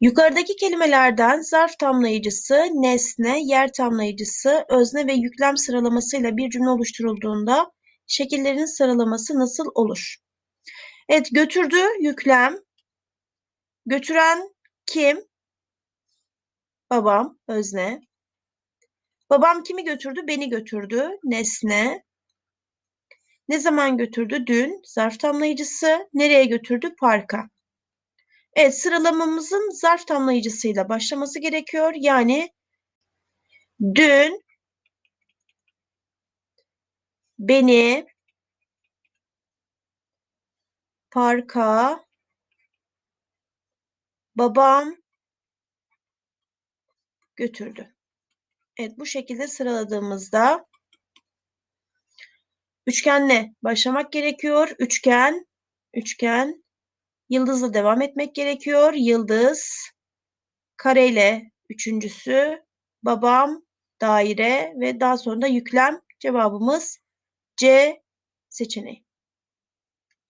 Yukarıdaki kelimelerden zarf tamlayıcısı, nesne, yer tamlayıcısı, özne ve yüklem sıralamasıyla bir cümle oluşturulduğunda şekillerin sıralaması nasıl olur? Evet, götürdü yüklem. Götüren kim? Babam, özne. Babam kimi götürdü? Beni götürdü, nesne. Ne zaman götürdü? Dün, zarf tamlayıcısı. Nereye götürdü? Parka. Evet, sıralamamızın zarf tamlayıcısıyla başlaması gerekiyor. Yani dün beni parka babam götürdü. Evet, bu şekilde sıraladığımızda üçgenle başlamak gerekiyor. Üçgen, üçgen, yıldızla devam etmek gerekiyor. Yıldız, kareyle üçüncüsü, babam, daire ve daha sonra da yüklem cevabımız C seçeneği.